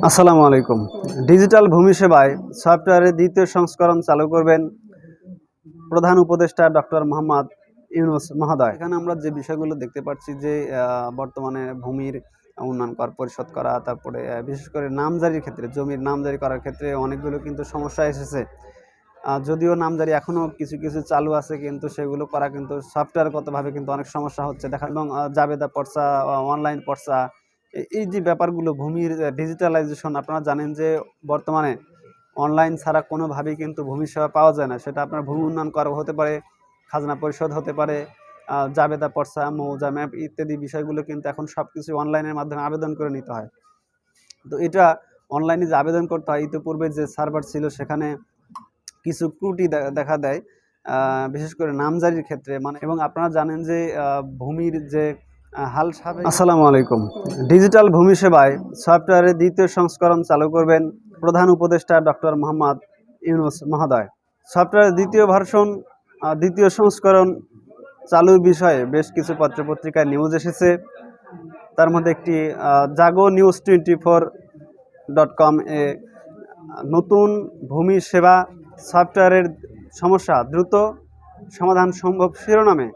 আসসালামু আলাইকুম। ডিজিটাল ভূমি সেবায় সফটওয়্যারের দ্বিতীয় সংস্করণ চালু করবেন প্রধান উপদেষ্টা ডক্টর মোহাম্মদ ইউনুস মহোদয়। এখানে আমরা যে বিষয়গুলো দেখতে পাচ্ছি যে বর্তমানে ভূমির উন্নয়ন কর পরিশোধ করা, তারপরে বিশেষ করে নামজারির ক্ষেত্রে, জমির নামজারি করার ক্ষেত্রে অনেকগুলো কিন্তু সমস্যা এসেছে। যদিও নামজারি এখনও কিছু কিছু চালু আছে, কিন্তু সেগুলো করা কিন্তু সফটওয়্যারগতভাবে কিন্তু অনেক সমস্যা হচ্ছে। দেখা এবং জাবেদা পর্চা অনলাইন পর্চা এই যে ব্যাপারগুলো ভূমির ডিজিটালাইজেশন আপনারা জানেন যে বর্তমানে অনলাইন ছাড়া কোনোভাবেই কিন্তু ভূমি সেবা পাওয়া যায় না। সেটা আপনার ভূমি উন্নয়ন করা হতে পারে, খাজনা পরিশোধ হতে পারে জাবেদা পর্চা মৌজা, ম্যাপ ইত্যাদি বিষয়গুলো কিন্তু এখন সব কিছু অনলাইনের মাধ্যমে আবেদন করে নিতে হয়। তো এটা অনলাইনে যে আবেদন করতে হয়, ইতিপূর্বে যে সার্ভার ছিল সেখানে কিছু ত্রুটি দেখা দেয় বিশেষ করে নামজারির ক্ষেত্রে। মানে এবং আপনারা জানেন যে ভূমির যে হাল আসসালামু আলাইকুম। ডিজিটাল ভূমি সেবায় সফটওয়্যারের দ্বিতীয় সংস্করণ চালু করবেন প্রধান উপদেষ্টা ডক্টর মোহাম্মদ ইউনুস মহোদয়। সফটওয়্যারের দ্বিতীয় ভার্সন দ্বিতীয় সংস্করণ চালুর বিষয়ে বেশ কিছু পত্রপত্রিকায় নিউজ এসেছে। তার মধ্যে একটি Jago news twenty four dot com এ, নতুন ভূমি সেবা সফটওয়্যারের সমস্যা দ্রুত সমাধান সম্ভব শিরোনামে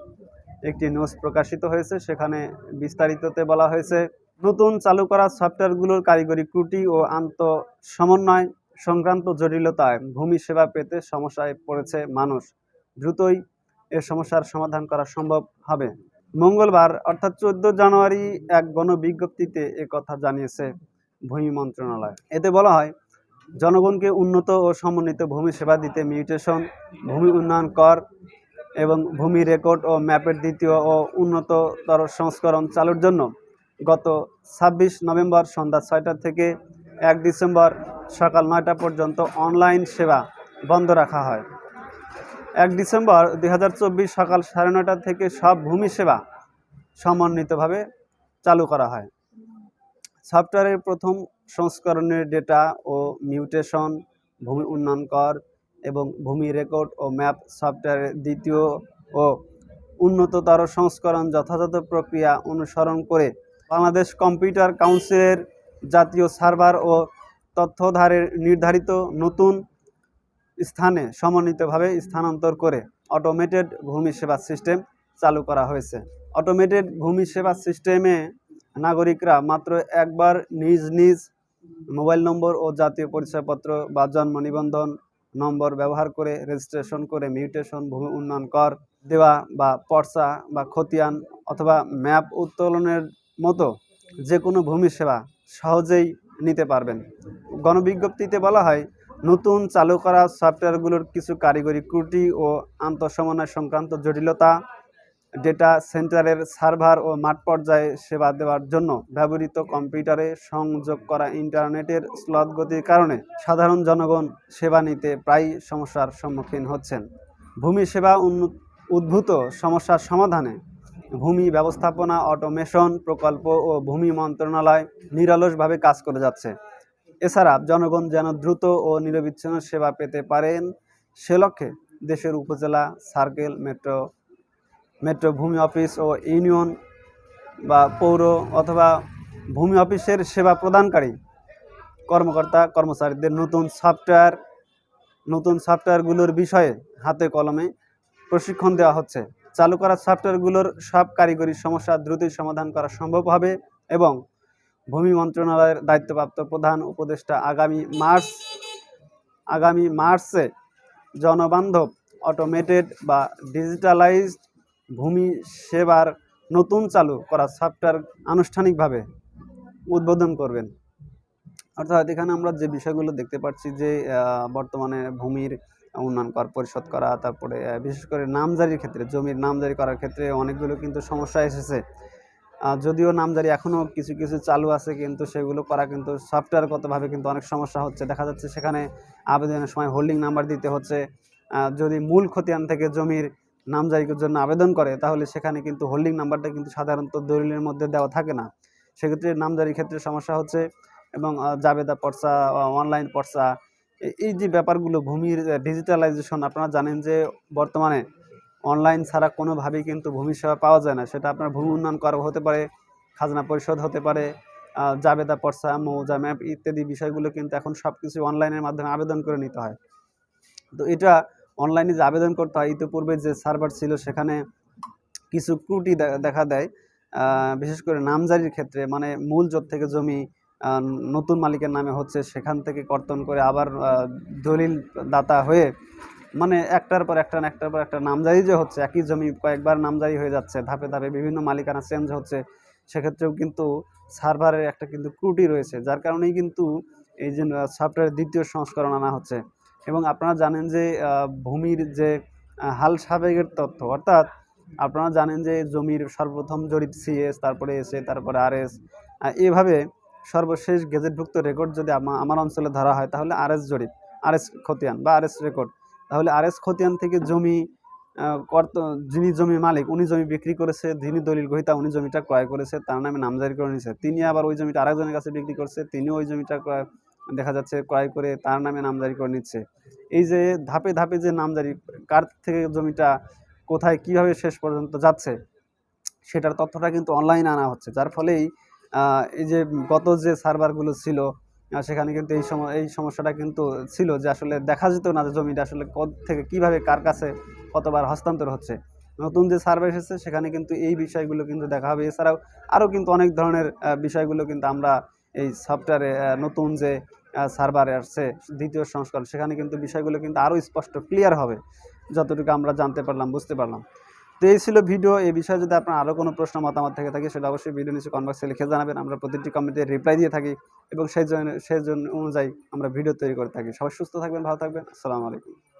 একটি নিউজ প্রকাশিত হয়েছে, সেখানে বিস্তারিততে বলা হয়েছে, নতুন চালু করা সফটওয়্যারগুলোর কারিগরি ত্রুটি ও আন্ত সমন্বয় সংক্রান্ত জটিলতায় ভূমি সেবা পেতে সমস্যায় পড়েছে মানুষ। দ্রুতই এ সমস্যার সমাধান করা সম্ভব হবে। মঙ্গলবার, অর্থাৎ চোদ্দ জানুয়ারি, এক গণবিজ্ঞপ্তিতে এ কথা জানিয়েছে ভূমি মন্ত্রণালয়। এতে বলা হয়, জনগণকে উন্নত ও সমন্বিত ভূমি সেবা দিতে মিউটেশন, ভূমি উন্নয়ন কর এবং ভূমি রেকর্ড ও ম্যাপের দ্বিতীয় ও উন্নততর সংস্করণ চালুর জন্য গত ছাব্বিশ নভেম্বর সন্ধ্যা ছয়টা থেকে এক ডিসেম্বর সকাল নয়টা পর্যন্ত অনলাইন সেবা বন্ধ রাখা হয়। এক ডিসেম্বর দু হাজার চব্বিশ সকাল সাড়ে নয়টা থেকে সব ভূমি সেবা সমন্বিতভাবে চালু করা হয়। সফটওয়্যারের প্রথম সংস্করণের ডেটা ও মিউটেশন, ভূমি উন্নয়ন কর এবং ভূমি রেকর্ড ও ম্যাপ সফটওয়্যারের দ্বিতীয় ও উন্নততর সংস্করণ যথাযথ প্রক্রিয়া অনুসরণ করে বাংলাদেশ কম্পিউটার কাউন্সিলের জাতীয় সার্ভার ও তথ্যধারের নির্ধারিত নতুন স্থানে সমন্বিতভাবে স্থানান্তর করে অটোমেটেড ভূমি সেবা সিস্টেম চালু করা হয়েছে। অটোমেটেড ভূমি সেবা সিস্টেমে নাগরিকরা মাত্র একবার নিজ নিজ মোবাইল নম্বর ও জাতীয় পরিচয়পত্র বা জন্ম নিবন্ধন নম্বর ব্যবহার করে রেজিস্ট্রেশন করে মিউটেশন ভূমি উন্নয়ন কর দেওয়া বা পর্চা বা খতিয়ান অথবা ম্যাপ উত্তোলনের মতো যে কোনো ভূমি সেবা সহজেই নিতে পারবেন। গণবিজ্ঞপ্তিতে বলা হয়, নতুন চালু করা সফটওয়্যারগুলোর কিছু কারিগরি ত্রুটি ও আন্তঃসমন্বয় সংক্রান্ত জটিলতা ডেটা সেন্টারের সার্ভার ও মাঠ পর্যায়ে সেবা দেওয়ার জন্য ব্যবহৃত কম্পিউটারে সংযোগ করা ইন্টারনেটের স্লথ গতির কারণে সাধারণ জনগণ সেবা নিতে প্রায় সমস্যার সম্মুখীন হচ্ছেন। ভূমি সেবা উদ্ভূত সমস্যার সমাধানে ভূমি ব্যবস্থাপনা অটোমেশন প্রকল্প ও ভূমি মন্ত্রণালয় নিরলসভাবে কাজ করে যাচ্ছে। এছাড়া জনগণ যেন দ্রুত ও নিরবিচ্ছিন্ন সেবা পেতে পারেন, সে লক্ষ্যে দেশের উপজেলা সার্কেল, মেট্রো মেট্রো ভূমি অফিস ও ইউনিয়ন বা পৌর অথবা ভূমি অফিসের সেবা প্রদানকারী কর্মকর্তা, কর্মচারীদের নতুন সফটওয়্যার, নতুন সফটওয়্যারগুলোর বিষয়ে হাতে কলমে প্রশিক্ষণ দেওয়া হচ্ছে। চালু করা সফটওয়্যারগুলোর সব কারিগরি সমস্যা দ্রুতই সমাধান করা সম্ভব হবে এবং ভূমি মন্ত্রণালয়ের দায়িত্বপ্রাপ্ত প্রধান উপদেষ্টা আগামী মার্চ, আগামী মার্চে জনবান্ধব অটোমেটেড বা ডিজিটালাইজড ভূমি সেবার নতুন চালু করা সফটওয়্যার আনুষ্ঠানিকভাবে উদ্বোধন করবেন। অর্থাৎ এখানে আমরা যে বিষয়গুলো দেখতে পাচ্ছি যে বর্তমানে ভূমির উন্নয়ন কর পরিশোধ করা, তারপরে বিশেষ করে নামজারির ক্ষেত্রে, জমির নামজারি করার ক্ষেত্রে অনেকগুলো কিন্তু সমস্যা এসেছে। যদিও নামজারি এখনও কিছু কিছু চালু আছে, কিন্তু সেগুলো করা কিন্তু সফটওয়্যারগতভাবে কিন্তু অনেক সমস্যা হচ্ছে। দেখা যাচ্ছে সেখানে আবেদনের সময় হোল্ডিং নাম্বার দিতে হচ্ছে। যদি মূল খতিয়ান থেকে জমির নামজারির জন্য আবেদন করে, তাহলে সেখানে কিন্তু হোল্ডিং নাম্বারটা কিন্তু সাধারণত দলিলের মধ্যে দেওয়া থাকে না। সেক্ষেত্রে নামজারির ক্ষেত্রে সমস্যা হচ্ছে এবং জাবেদা পর্চা অনলাইন পর্চা এই যে ব্যাপারগুলো ভূমির ডিজিটালাইজেশন আপনারা জানেন যে বর্তমানে অনলাইন ছাড়া কোনোভাবেই কিন্তু ভূমি সেবা পাওয়া যায় না। সেটা আপনার ভূমি উন্নয়ন করা হতে পারে, খাজনা পরিশোধ হতে পারে জাবেদা পর্সা মৌজা, ম্যাপ ইত্যাদি বিষয়গুলো কিন্তু এখন সব কিছু অনলাইনের মাধ্যমে আবেদন করে নিতে হয়। তো এটা অনলাইনে যে আবেদন করতে হয়, ইতিপূর্বে যে সার্ভার ছিল সেখানে কিছু ত্রুটি দে- দেখা দেয়। বিশেষ করে নামজারির ক্ষেত্রে মানে মূল জোট থেকে জমি নতুন মালিকের নামে হচ্ছে, সেখান থেকে কর্তন করে আবার দলিল দাতা হয়ে মানে একটার পর একটা একটার পর একটা নামজারি যে হচ্ছে, একই জমি কয়েকবার নামজারি হয়ে যাচ্ছে, ধাপে ধাপে বিভিন্ন মালিকানা চেঞ্জ হচ্ছে, সেক্ষেত্রেও কিন্তু সার্ভারের একটা কিন্তু ত্রুটি রয়েছে, যার কারণেই কিন্তু এই যে সফটওয়্যারের দ্বিতীয় সংস্করণ আনা হচ্ছে। এবং আপনারা জানেন যে ভূমির যে হাল সাবেকের তথ্য, অর্থাৎ আপনারা জানেন যে, জমির সর্বপ্রথম জরিপ সিএস তারপরে এসে তারপরে আর এস এভাবে সর্বশেষ গেজেটভুক্ত রেকর্ড যদি আমার অঞ্চলে ধরা হয়, তাহলে আর এস জরিপ আর এস খতিয়ান বা আর এস রেকর্ড। তাহলে আর এস খতিয়ান থেকে জমি কর্ত, যিনি জমি মালিক, উনি জমি বিক্রি করেছে, যিনি দলিল গ্রহীতা, উনি জমিটা ক্রয় করেছে, তার নামে নামজারি করে নিয়েছে তিনি আবার ওই জমিটা আরেকজনের কাছে বিক্রি করছে, তিনিও ওই জমিটা ক্রয় দেখা যাচ্ছে ক্রয় করে তার নামে নামজারি করে নিচ্ছে। এই যে ধাপে ধাপে যে নামজারি কার থেকে জমিটা কোথায় কীভাবে শেষ পর্যন্ত যাচ্ছে, সেটার তথ্যটা কিন্তু অনলাইনে আনা হচ্ছে। যার ফলেই এই যে গত যে সার্ভারগুলো ছিল সেখানে কিন্তু এই সময়, এই সমস্যাটা কিন্তু ছিল যে আসলে দেখা যেত না যে জমিটা আসলে কত থেকে কীভাবে কার কাছে কতবার হস্তান্তর হচ্ছে। নতুন যে সার্ভে এসেছে, সেখানে কিন্তু এই বিষয়গুলো কিন্তু দেখা হবে। এছাড়াও আরও কিন্তু অনেক ধরনের বিষয়গুলো কিন্তু আমরা এই সফটওয়্যারে নতুন যে সার্ভারে আসছে, দ্বিতীয় সংস্করণ, সেখানে কিন্তু বিষয়গুলো কিন্তু আরও স্পষ্ট ক্লিয়ার হবে। যতটুকু আমরা জানতে পারলাম, বুঝতে পারলাম। তো এই ছিল ভিডিও এই বিষয়ে যদি আপনার আরও কোনো প্রশ্ন, মতামত থেকে, থাকে, সেটা অবশ্যই ভিডিও নিচে কনভার্সে লিখে জানাবেন। আমরা প্রতিটি কমেন্টে রিপ্লাই দিয়ে থাকি এবং সেই জন্য সেই জন্য অনুযায়ী আমরা ভিডিও তৈরি করে থাকি। সবাই সুস্থ থাকবেন, ভালো থাকবেন। আসসালামু আলাইকুম।